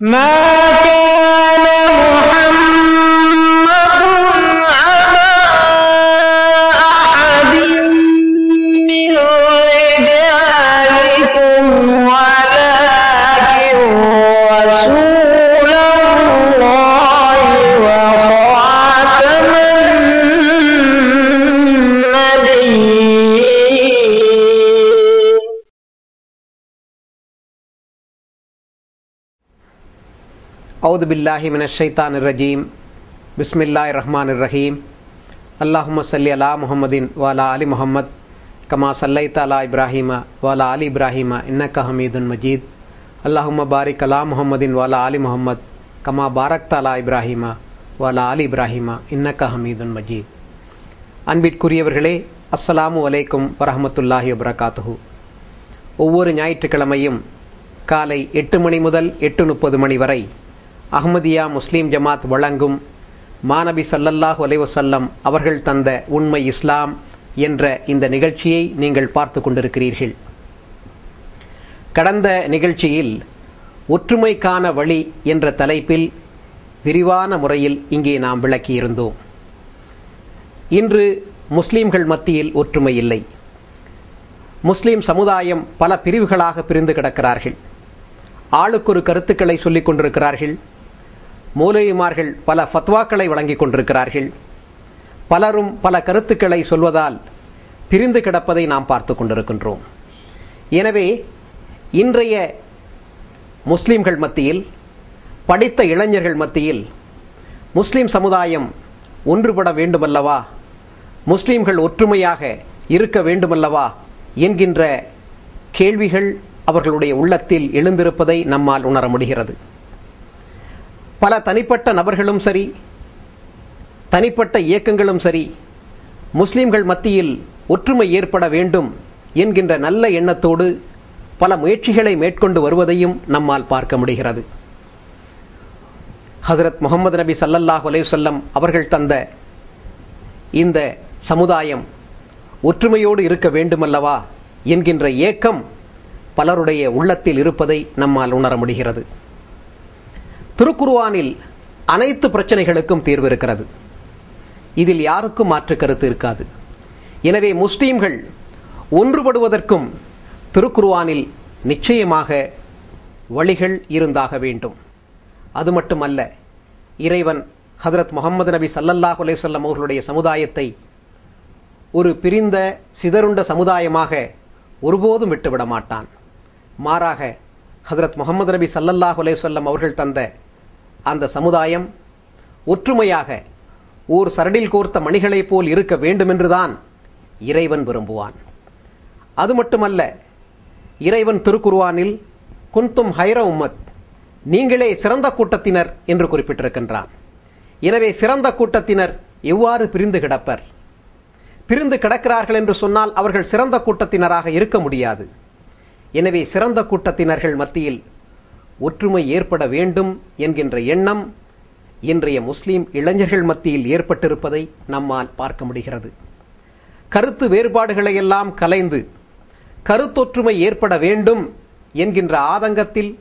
ما كان அவுது பில்லாஹி மின ரஜீம் பிஸ்மில்லாய் ரஹ்மான் ரஹீம் அல்லாஹும சல்லி அலா முஹம்மதின் வாலா அலி முஹம்மத் கமா சல்லைத் அலா இப்ராஹிமா வாலா அலி இப்ராஹிமா இன்னக்க ஹமீதுன் மஜீத் அல்லாஹும பாரிக் அலா முஹம்மதின் வாலா அலி முஹம்மத் கமா பாரக் தலா இப்ராஹிமா வாலா அலி இப்ராஹிமா இன்னக்க ஹமீதுன் மஜீத் அன்பிற்குரியவர்களே அஸ்ஸலாமு அலைக்கும் வரஹமத்துல்லாஹி வபரகாத்துஹூ. ஒவ்வொரு ஞாயிற்றுக்கிழமையும் காலை எட்டு மணி முதல் எட்டு முப்பது மணி வரை அஹ்மதியா முஸ்லீம் ஜமாத் வழங்கும் மாநபி சல்லல்லாஹ் அலைஹி அவர்கள் தந்த உண்மை இஸ்லாம் என்ற இந்த நிகழ்ச்சியை நீங்கள் பார்த்து கொண்டிருக்கிறீர்கள். கடந்த நிகழ்ச்சியில் ஒற்றுமைக்கான வழி என்ற தலைப்பில் விரிவான முறையில் இங்கே நாம் விளக்கியிருந்தோம். இன்று முஸ்லீம்கள் மத்தியில் ஒற்றுமை இல்லை. முஸ்லீம் சமுதாயம் பல பிரிவுகளாக பிரிந்து கிடக்கிறார்கள். ஆளுக்கொரு கருத்துக்களை சொல்லிக் கொண்டிருக்கிறார்கள். மூலையுமார்கள் பல ஃபத்வாக்களை வழங்கிக் கொண்டிருக்கிறார்கள். பலரும் பல கருத்துக்களை சொல்வதால் பிரிந்து கிடப்பதை நாம் பார்த்து கொண்டிருக்கின்றோம். எனவே இன்றைய முஸ்லீம்கள் மத்தியில் படித்த இளைஞர்கள் மத்தியில் முஸ்லீம் சமுதாயம் ஒன்றுபட வேண்டுமல்லவா? முஸ்லீம்கள் ஒற்றுமையாக இருக்க வேண்டுமல்லவா? என்கின்ற கேள்விகள் அவர்களுடைய உள்ளத்தில் எழுந்திருப்பதை நம்மால் உணர முடிகிறது. பல தனிப்பட்ட நபர்களும் சரி தனிப்பட்ட இயக்கங்களும் சரி முஸ்லிம்கள் மத்தியில் ஒற்றுமை ஏற்பட வேண்டும் என்கின்ற நல்ல எண்ணத்தோடு பல முயற்சிகளை மேற்கொண்டு வருவதையும் நம்மால் பார்க்க முடிகிறது. ஹசரத் முகமது நபி சல்லல்லாஹ் அலைவசல்லம் அவர்கள் தந்த இந்த சமுதாயம் ஒற்றுமையோடு இருக்க வேண்டுமல்லவா என்கின்ற ஏக்கம் பலருடைய உள்ளத்தில் இருப்பதை நம்மால் உணர முடிகிறது. திருக்குருவானில் அனைத்து பிரச்சனைகளுக்கும் தீர்வு இருக்கிறது. இதில் யாருக்கும் மாற்று கருத்து இருக்காது. எனவே முஸ்லீம்கள் ஒன்றுபடுவதற்கும் திருக்குருவானில் நிச்சயமாக வழிகள் இருந்தாக வேண்டும். அது மட்டுமல்ல இறைவன் ஹதரத் முகமது நபி சல்லல்லாஹ் அலைவல்லம் அவர்களுடைய சமுதாயத்தை ஒரு பிரிந்த சிதறுண்ட சமுதாயமாக ஒருபோதும் விட்டுவிட மாட்டான். மாறாக ஹதரத் முகமது நபி சல்லல்லாஹ் அலைவல்லம் அவர்கள் தந்த அந்த சமுதாயம் ஒற்றுமையாக ஓர் சரடில் கோர்த்த மணிகளைப் போல் இருக்க வேண்டுமென்றுதான் இறைவன் விரும்புவான். அது மட்டுமல்ல இறைவன் திருக்குருவானில் குந்தும் ஹைர உம்மத் நீங்களே சிறந்த கூட்டத்தினர் என்று குறிப்பிட்டிருக்கின்றான். எனவே சிறந்த கூட்டத்தினர் எவ்வாறு பிரிந்து கிடப்பர்? பிரிந்து கிடக்கிறார்கள் என்று சொன்னால் அவர்கள் சிறந்த கூட்டத்தினராக இருக்க முடியாது. எனவே சிறந்த கூட்டத்தினர்கள் மத்தியில் ஒற்றுமை ஏற்பட வேண்டும் என்கின்ற எண்ணம் இன்றைய முஸ்லீம் இளைஞர்கள் மத்தியில் ஏற்பட்டிருப்பதை நம்மால் பார்க்க முடிகிறது. கருத்து வேறுபாடுகளை எல்லாம் கலைந்து கருத்தொற்றுமை ஏற்பட வேண்டும் என்கின்ற ஆதங்கத்தில்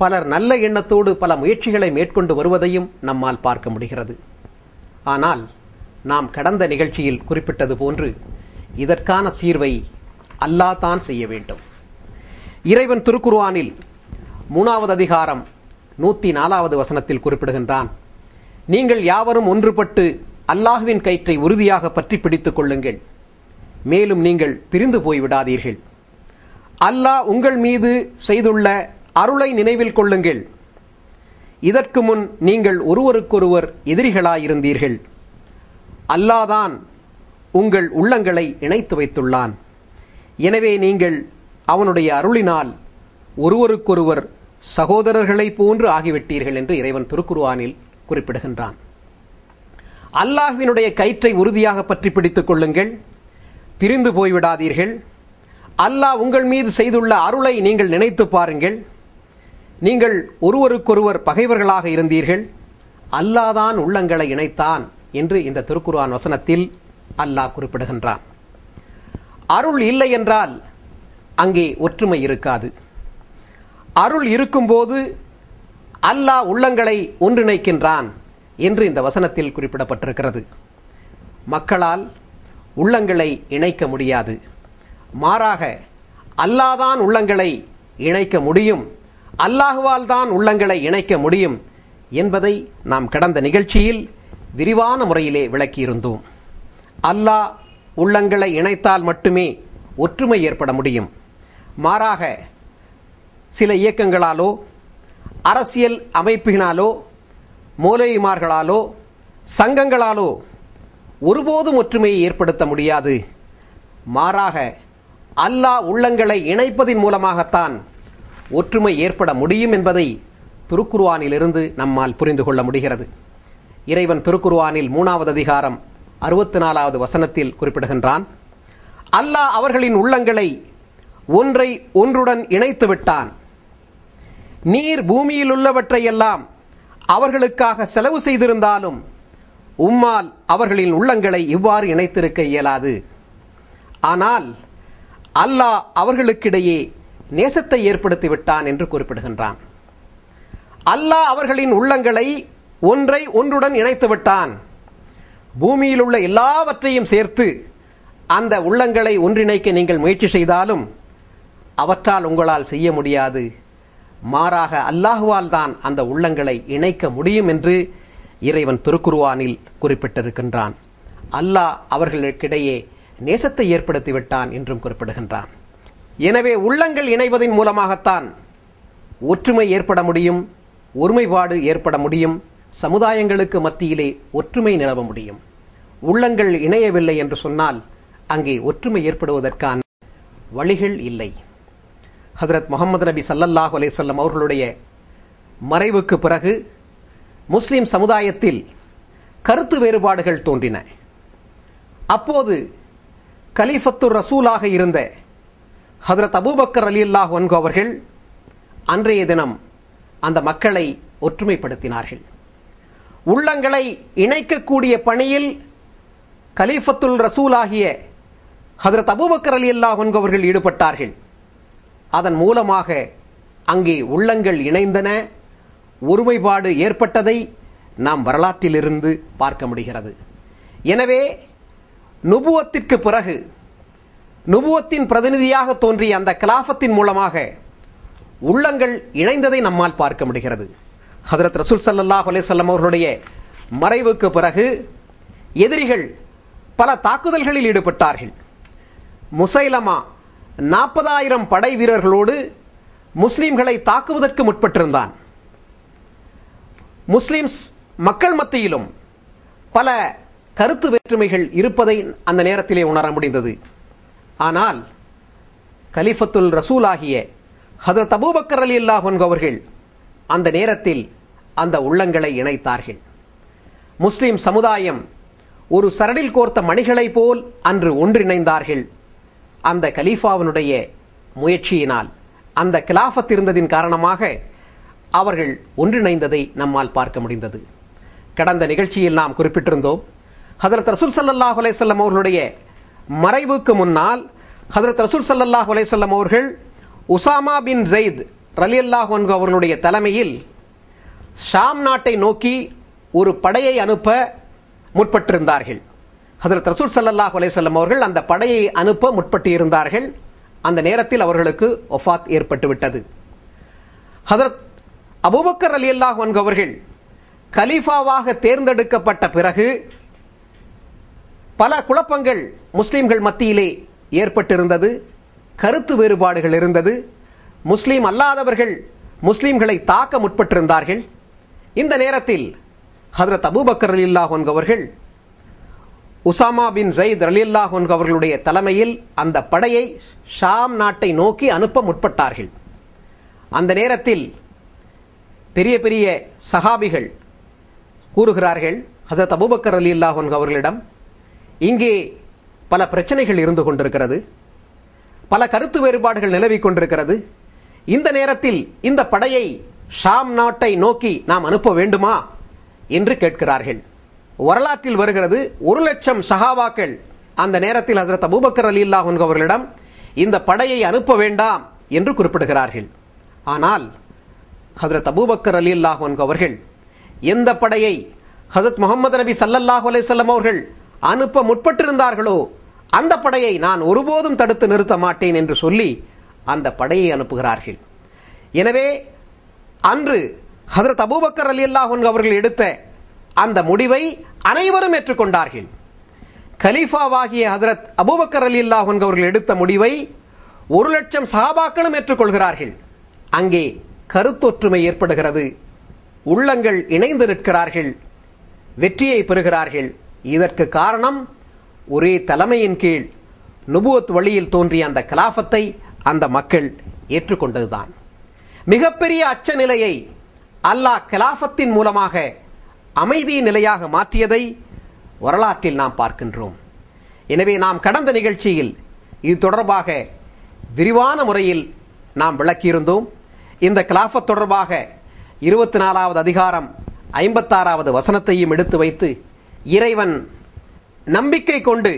பலர் நல்ல எண்ணத்தோடு பல முயற்சிகளை மேற்கொண்டு வருவதையும் நம்மால் பார்க்க முடிகிறது. ஆனால் நாம் கடந்த நிகழ்ச்சியில் குறிப்பிட்டது போன்று இதற்கான தீர்வை அல்லாஹ் தான் செய்ய வேண்டும். இறைவன் திருக்குர்ஆனில் மூணாவது அதிகாரம் நூற்றி நாலாவது வசனத்தில் குறிப்பிடுகின்றான். நீங்கள் யாவரும் ஒன்றுபட்டு அல்லாஹுவின் கயிற்றை உறுதியாக பற்றி பிடித்துக் கொள்ளுங்கள். மேலும் நீங்கள் பிரிந்து போய்விடாதீர்கள் அல்லாஹ் உங்கள் மீது செய்துள்ள அருளை நினைவில் கொள்ளுங்கள். இதற்கு முன் நீங்கள் ஒருவருக்கொருவர் எதிரிகளாயிருந்தீர்கள். அல்லாதான் உங்கள் உள்ளங்களை இணைத்து வைத்துள்ளான். எனவே நீங்கள் அவனுடைய அருளினால் ஒருவருக்கொருவர் சகோதரர்களைப் போன்று ஆகிவிட்டீர்கள் என்று இறைவன் திருக்குருவானில் குறிப்பிடுகின்றான். அல்லாஹ்வினுடைய கயிற்றை உறுதியாக பற்றி பிடித்துக் கொள்ளுங்கள். பிரிந்து போய்விடாதீர்கள். அல்லாஹ் உங்கள் மீது செய்துள்ள அருளை நீங்கள் நினைத்து பாருங்கள். நீங்கள் ஒருவருக்கொருவர் பகைவர்களாக இருந்தீர்கள். அல்லாதான் உள்ளங்களை இணைத்தான் என்று இந்த திருக்குர்ஆன் வசனத்தில் அல்லாஹ் குறிப்பிடுகின்றான். அருள் இல்லை என்றால் அங்கே ஒற்றுமை இருக்காது. அருள் இருக்கும்போது அல்லாஹ் உள்ளங்களை ஒன்றிணைக்கின்றான் என்று இந்த வசனத்தில் குறிப்பிடப்பட்டிருக்கிறது. மக்களால் உள்ளங்களை இணைக்க முடியாது. மாறாக அல்லாதான் உள்ளங்களை இணைக்க முடியும். அல்லாஹுவால் தான் உள்ளங்களை இணைக்க முடியும் என்பதை நாம் கடந்த நிகழ்ச்சியில் விரிவான முறையிலே விளக்கியிருந்தோம். அல்லாஹ் உள்ளங்களை இணைத்தால் மட்டுமே ஒற்றுமை ஏற்பட முடியும். மாறாக சில இயக்கங்களாலோ அரசியல் அமைப்பினாலோ மூலைமார்களாலோ சங்கங்களாலோ ஒருபோதும் ஒற்றுமையை ஏற்படுத்த முடியாது. மாறாக அல்லாஹ் உள்ளங்களை இணைப்பதின் மூலமாகத்தான் ஒற்றுமை ஏற்பட முடியும் என்பதை திருக்குர்ஆனிலிருந்து நம்மால் புரிந்து கொள்ள முடிகிறது. இறைவன் திருக்குர்ஆனில் மூணாவது அதிகாரம் அறுபத்தி நாலாவது வசனத்தில் குறிப்பிடுகின்றான் அல்லாஹ் அவர்களின் உள்ளங்களை ஒன்றை ஒன்றுடன் இணைத்து விட்டான் நீர் பூமியில் உள்ளவற்றையெல்லாம் அவர்களுக்காக செலவு செய்திருந்தாலும் உம்மால் அவர்களின் உள்ளங்களை இவ்வாறு இணைத்திருக்க இயலாது. ஆனால் அல்லாஹ் அவர்களுக்கிடையே நேசத்தை ஏற்படுத்தி விட்டான் என்று குறிப்பிடுகின்றான். அல்லாஹ் அவர்களின் உள்ளங்களை ஒன்றை ஒன்றுடன் இணைத்து விட்டான் பூமியில் உள்ள எல்லாவற்றையும் சேர்த்து அந்த உள்ளங்களை ஒன்றிணைக்க நீங்கள் முயற்சி செய்தாலும் அவற்றால் உங்களால் செய்ய முடியாது. மாறாக அல்லாஹுவால் தான் அந்த உள்ளங்களை இணைக்க முடியும் என்று இறைவன் திருக்குருவானில் குறிப்பிட்டிருக்கின்றான். அல்லாஹ் அவர்களுக்கிடையே நேசத்தை ஏற்படுத்தி விட்டான் என்றும் குறிப்பிடுகின்றான். எனவே உள்ளங்கள் இணைவதன் மூலமாகத்தான் ஒற்றுமை ஏற்பட முடியும் ஒருமைப்பாடு ஏற்பட முடியும் சமுதாயங்களுக்கு மத்தியிலே ஒற்றுமை நிலவ முடியும். உள்ளங்கள் இணையவில்லை என்று சொன்னால் அங்கே ஒற்றுமை ஏற்படுவதற்கான வழிகள் இல்லை. ஹசரத் முகமது நபி சல்லல்லாஹு அலைஹிஸ்ஸல்லம் அவர்களுடைய மறைவுக்கு பிறகு முஸ்லீம் சமுதாயத்தில் கருத்து வேறுபாடுகள் தோன்றின. அப்போது கலீஃபத்துர் ரசூலாக இருந்த ஹதரத் அபூபக்கர் அலி அல்லாஹ் அவர்கள் அன்றைய தினம் அந்த மக்களை ஒற்றுமைப்படுத்தினார்கள். உள்ளங்களை இணைக்கக்கூடிய பணியில் கலீஃபத்துல் ரசூலாகிய ஹதரத் அபூபக்கர் அலி அல்லாஹ் அவர்கள் ஈடுபட்டார்கள். அதன் மூலமாக அங்கே உள்ளங்கள் இணைந்தன. ஒருமைப்பாடு ஏற்பட்டதை நாம் வரலாற்றிலிருந்து பார்க்க முடிகிறது. எனவே நுபுவத்திற்கு பிறகு நுபுவத்தின் பிரதிநிதியாக தோன்றிய அந்த கலாஃபத்தின் மூலமாக உள்ளங்கள் இணைந்ததை நம்மால் பார்க்க முடிகிறது. ஹதரத் ரசூல் சல்லாஹ் அலேசல்லம் அவர்களுடைய மறைவுக்கு பிறகு எதிரிகள் பல தாக்குதல்களில் ஈடுபட்டார்கள். முசைலமா நாற்பதாயிரம் படை வீரர்களோடு முஸ்லிம்களை தாக்குவதற்கு முற்பட்டிருந்தான். முஸ்லிம்ஸ் மக்கள் மத்தியிலும் பல கருத்து வேற்றுமைகள் இருப்பதை அந்த நேரத்திலே உணர முடிந்தது. ஆனால் கலிஃபத்துல் ரசூலாகிய ஹதரத் அபூபக்கர் அலி அல்லாஹன் அவர்கள் அந்த நேரத்தில் அந்த உள்ளங்களை இணைத்தார்கள். முஸ்லிம் சமுதாயம் ஒரு சரடில் கோர்த்த மணிகளைப் போல் அன்று ஒன்றிணைந்தார்கள். அந்த கலீஃபாவினுடைய முயற்சியினால் அந்த கிலாஃபத் இருந்ததின் காரணமாக அவர்கள் ஒன்றிணைந்ததை நம்மால் பார்க்க முடிந்தது. கடந்த நிகழ்ச்சியில் நாம் குறிப்பிட்டிருந்தோம் ஹதரத் ரசூல் சல்லல்லாஹ் அலையம் அவர்களுடைய மறைவுக்கு முன்னால் ஹதரத் ரசூல் சல்லல்லாஹ் அலையம் அவர்கள் உசாமா பின் ஜெயித் ரலி அல்லாஹ் அவர்களுடைய தலைமையில் ஷாம் நாட்டை நோக்கி ஒரு படையை அனுப்ப முற்பட்டிருந்தார்கள். ஹசரத் ரசூல் சல்லாஹ் அலையம் அவர்கள் அந்த படையை அனுப்ப முற்பட்டு இருந்தார்கள் அந்த நேரத்தில் அவர்களுக்கு ஒஃபாத் ஏற்பட்டுவிட்டது. ஹசரத் அபுபக்கர் அலி அல்லாஹ் அவர்கள் கலீஃபாவாக தேர்ந்தெடுக்கப்பட்ட பிறகு பல குழப்பங்கள் முஸ்லீம்கள் மத்தியிலே ஏற்பட்டிருந்தது. கருத்து வேறுபாடுகள் இருந்தது. முஸ்லீம் அல்லாதவர்கள் முஸ்லீம்களை தாக்க முற்பட்டிருந்தார்கள். இந்த நேரத்தில் ஹதரத் அபூபக்கர் அலில்லாஹ் அவர்கள் உசாமா பின் ரலில்லா அலில்லாஹ் அவர்களுடைய தலைமையில் அந்த படையை ஷாம் நாட்டை நோக்கி அனுப்ப முற்பட்டார்கள். அந்த நேரத்தில் பெரிய பெரிய சஹாபிகள் கூறுகிறார்கள் ஹசரத் அபுபக்கர் அலி அல்லாஹ் அவர்களிடம் இங்கே பல பிரச்சனைகள் இருந்து கொண்டிருக்கிறது பல கருத்து வேறுபாடுகள் நிலவிக் கொண்டிருக்கிறது. இந்த நேரத்தில் இந்த படையை ஷாம் நாட்டை நோக்கி நாம் அனுப்ப வேண்டுமா? என்று கேட்கிறார்கள். வரலாற்றில் வருகிறது ஒரு லட்சம் சஹாபாக்கள். அந்த நேரத்தில் ஹசரத் அபூபக்கர் அலி அல்லாஹ் அவர்களிடம் இந்த படையை அனுப்ப வேண்டாம் என்று குறிப்பிடுகிறார்கள். ஆனால் ஹசரத் அபூபக்கர் அலி அல்லாஹன் அவர்கள் எந்த படையை ஹசரத் முகமது நபி சல்லல்லாஹு அலைஹி அவர்கள் அனுப்ப முற்பட்டிருந்தார்களோ அந்த படையை நான் ஒருபோதும் தடுத்து நிறுத்த மாட்டேன் என்று சொல்லி அந்த படையை அனுப்புகிறார்கள். எனவே அன்று ஹசரத் அபூபக்கர் அலி அல்லாஹன் அவர்கள் எடுத்த அந்த முடிவை அனைவரும் ஏற்றுக்கொண்டார்கள். கலீஃபாவாகிய ஹதரத் அபுபக்கர் அலி அல்லாஹன் அவர்கள் எடுத்த முடிவை ஒரு லட்சம் சஹாபாக்களும் ஏற்றுக்கொள்கிறார்கள். அங்கே கருத்தொற்றுமை ஏற்படுகிறது. உள்ளங்கள் இணைந்து நிற்கிறார்கள். வெற்றியை பெறுகிறார்கள். இதற்கு காரணம் ஒரே தலைமையின் கீழ் நுபுவத் வழியில் தோன்றிய அந்த கலாஃபத்தை அந்த மக்கள் ஏற்றுக்கொண்டதுதான். மிகப்பெரிய அச்ச நிலையை அல்லாஹ் கலாஃபத்தின் மூலமாக அமைதி நிலையாக மாற்றியதை வரலாற்றில் நாம் பார்க்கின்றோம். எனவே நாம் கடந்த நிகழ்ச்சியில் இது தொடர்பாக விரிவான முறையில் நாம் விளக்கியிருந்தோம். இந்த கிலாஃபத் தொடர்பாக இருபத்தி நாலாவது அதிகாரம் ஐம்பத்தாறாவது வசனத்தையும் எடுத்து வைத்து இறைவன் நம்பிக்கை கொண்டு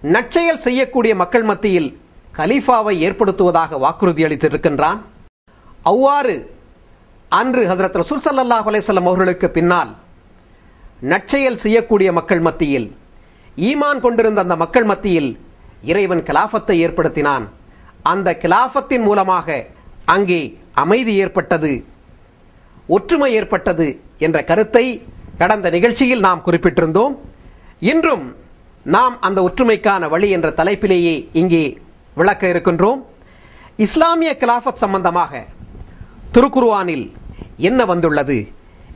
நற்செயல் செய்யக்கூடிய மக்கள் மத்தியில் கலீஃபாவை ஏற்படுத்துவதாக வாக்குறுதி அளித்திருக்கின்றான். அவ்வாறு அன்று ஹசரத் ரசூல் சல்லாஹ் அலையம் அவர்களுக்கு பின்னால் நற்செயல் செய்யக்கூடிய மக்கள் மத்தியில் ஈமான் கொண்டிருந்த அந்த மக்கள் மத்தியில் இறைவன் கிலாஃபத்தை ஏற்படுத்தினான். அந்த கிலாஃபத்தின் மூலமாக அங்கே அமைதி ஏற்பட்டது ஒற்றுமை ஏற்பட்டது என்ற கருத்தை கடந்த நிகழ்ச்சியில் நாம் குறிப்பிட்டிருந்தோம். இன்றும் நாம் அந்த ஒற்றுமைக்கான வழி என்ற தலைப்பிலேயே இங்கே விளக்க இருக்கின்றோம். இஸ்லாமிய கிலாஃபத் சம்பந்தமாக திருக்குர்ஆனில் என்ன வந்துள்ளது?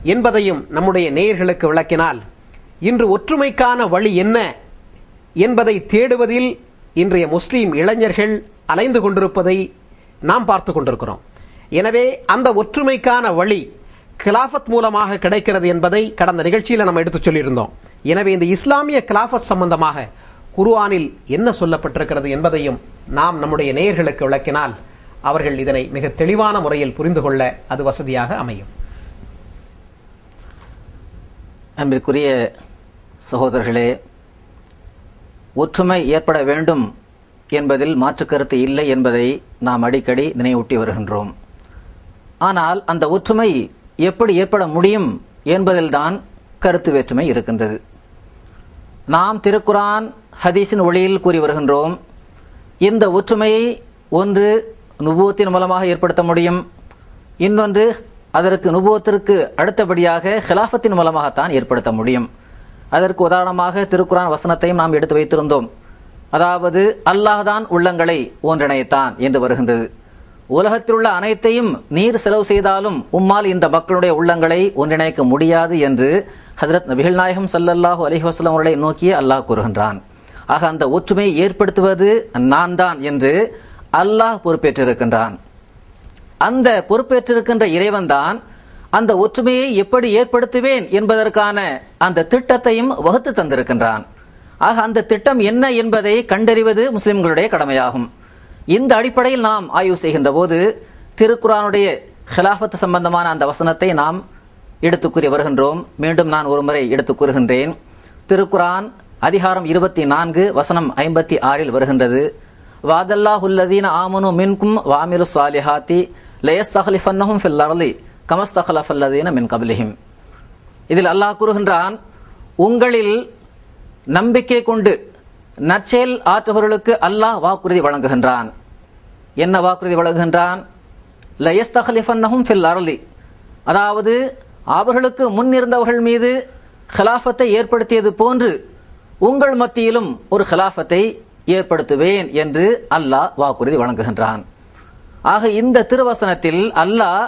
என்பதையும் நம்முடைய நேயர்களுக்கு விளக்கினால் இன்று ஒற்றுமைக்கான வழி என்ன என்பதை தேடுவதில் இன்றைய முஸ்லீம் இளைஞர்கள் அலைந்து கொண்டிருப்பதை நாம் பார்த்து கொண்டிருக்கிறோம். எனவே அந்த ஒற்றுமைக்கான வழி கிலாஃபத் மூலமாக கிடைக்கிறது என்பதை கடந்த நிகழ்ச்சியில் நம்ம எடுத்துச் சொல்லியிருந்தோம். எனவே இந்த இஸ்லாமிய கிலாஃபத் சம்பந்தமாக குர்ஆனில் என்ன சொல்லப்பட்டிருக்கிறது என்பதையும் நாம் நம்முடைய நேயர்களுக்கு விளக்கினால் அவர்கள் இதனை மிக தெளிவான முறையில் புரிந்து கொள்ள அது வசதியாக அமையும். அன்பிற்குரிய சகோதரர்களே ஒற்றுமை ஏற்பட வேண்டும் என்பதில் மாற்று கருத்து இல்லை என்பதை நாம் அடிக்கடி நினைவூட்டி வருகின்றோம். ஆனால் அந்த ஒற்றுமை எப்படி ஏற்பட முடியும் என்பதில்தான் கருத்து வேற்றுமை இருக்கின்றது. நாம் திருக்குரான் ஹதீஸின் ஒளியில் கூறி வருகின்றோம் இந்த ஒற்றுமையை ஒன்று நுபுவத்தின் மூலமாக ஏற்படுத்த முடியும் இன்னொன்று அதற்கு நுபுவத்திற்கு அடுத்தபடியாக ஹிலாஃபத்தின் மூலமாகத்தான் ஏற்படுத்த முடியும். அதற்கு உதாரணமாக திருக்குரான் வசனத்தையும் நாம் எடுத்து வைத்திருந்தோம். அதாவது அல்லாஹ்தான் உள்ளங்களை ஒன்றிணைத்தான் என்று வருகின்றது. உலகத்தில் உள்ள அனைத்தையும் நீர் செலவு செய்தாலும் உம்மால் இந்த மக்களுடைய உள்ளங்களை ஒன்றிணைக்க முடியாது என்று ஹதரத் நபிகள் நாயகம் சல்லல்லாஹு அலஹி வசலம் அவர்களை நோக்கி அல்லாஹ் கூறுகின்றான். ஆக அந்த ஒற்றுமையை ஏற்படுத்துவது நான் தான் என்று அல்லாஹ் பொறுப்பேற்றிருக்கின்றான். அந்த பொறுப்பேற்றிருக்கின்ற இறைவன்தான் அந்த ஒற்றுமையை எப்படி ஏற்படுத்துவேன் என்பதற்கான அந்த திட்டத்தையும் வகுத்து தந்திருக்கின்றான். ஆக அந்த திட்டம் என்ன என்பதை கண்டறிவது முஸ்லிம்களுடைய கடமையாகும். இந்த அடிப்படையில் நாம் ஆய்வு செய்கின்ற போது திருக்குரானுடைய ஹிலாஃபத் சம்பந்தமான அந்த வசனத்தை நாம் எடுத்து கூறி வருகின்றோம். மீண்டும் நான் ஒருமுறை எடுத்து கூறுகின்றேன். திருக்குரான் அதிகாரம் இருபத்தி நான்கு வசனம் ஐம்பத்தி ஆறில் வருகின்றது. வாதல்லாஹுல்லதீன ஆமனு மின்கும் வாமிரு சாலிஹாத்தி லயஸ்தஹலிஃபன்னஹும் ஃபில் அர்லி கமஸ்தஹலஃபல்லதீன மின் கபிலிஹிம் இதில் அல்லாஹ் கூறுகின்றான் உங்களில் நம்பிக்கை கொண்டு நற்செயல் ஆற்றவர்களுக்கு அல்லாஹ் வாக்குறுதி வழங்குகின்றான். என்ன வாக்குறுதி வழங்குகின்றான்? லயஸ்தஹலிஃபன்னஹும் ஃபில் அர்லி. அதாவது அவர்களுக்கு முன் இருந்தவர்கள் மீது ஹிலாஃபத்தை ஏற்படுத்தியது போன்று உங்கள் மத்தியிலும் ஒரு ஹிலாஃபத்தை ஏற்படுத்துவேன் என்று அல்லாஹ் வாக்குறுதி வழங்குகின்றான். ஆக இந்த திருவசனத்தில் அல்லாஹ்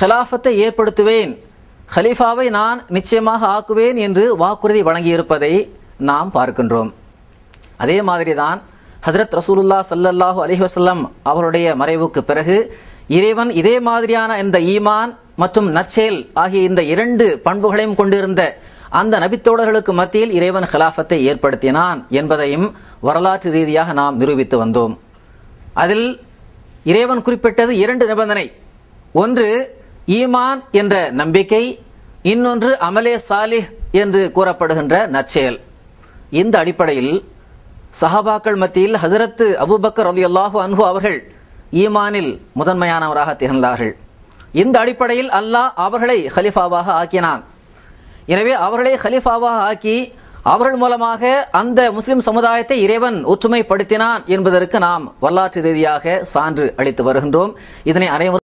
ஹலாஃபத்தை ஏற்படுத்துவேன். ஹலீஃபாவை நான் நிச்சயமாக ஆக்குவேன் என்று வாக்குறுதி வழங்கியிருப்பதை நாம் பார்க்கின்றோம். அதே மாதிரி தான் ஹதரத் ரசூலுல்லா சல்லல்லாஹு அலஹி வசல்லம் அவருடைய மறைவுக்கு பிறகு இறைவன் இதே மாதிரியான இந்த ஈமான் மற்றும் நற்செயல் ஆகிய இந்த இரண்டு பண்புகளையும் கொண்டிருந்த அந்த நபித்தோழர்களுக்கு மத்தியில் இறைவன் ஹலாஃபத்தை ஏற்படுத்தினான் என்பதையும் வரலாற்று ரீதியாக நாம் நிரூபித்து வந்தோம். அதில் இறைவன் குறிப்பிட்டது இரண்டு நிபந்தனை. ஒன்று ஈமான் என்ற நம்பிக்கை இன்னொன்று அமலே சாலிஹ் என்று கூறப்படுகின்ற நற்செயல். இந்த அடிப்படையில் சஹாபாக்கள் மத்தியில் ஹசரத்து அபுபக்கர் அலி அல்லாஹு அன்ஹு அவர்கள் ஈமானில் முதன்மையானவராக திகழ்ந்தார்கள். இந்த அடிப்படையில் அல்லாஹ் அவர்களை ஹலிஃபாவாக ஆக்கினான். எனவே அவர்களை ஹலிஃபாவாக ஆக்கி அவர்கள் மூலமாக அந்த முஸ்லிம் சமுதாயத்தை இறைவன் ஒற்றுமைப்படுத்தினான் என்பதற்கு நாம் வரலாற்று ரீதியாக சான்று அளித்து வருகின்றோம். இதனை அனைவரும்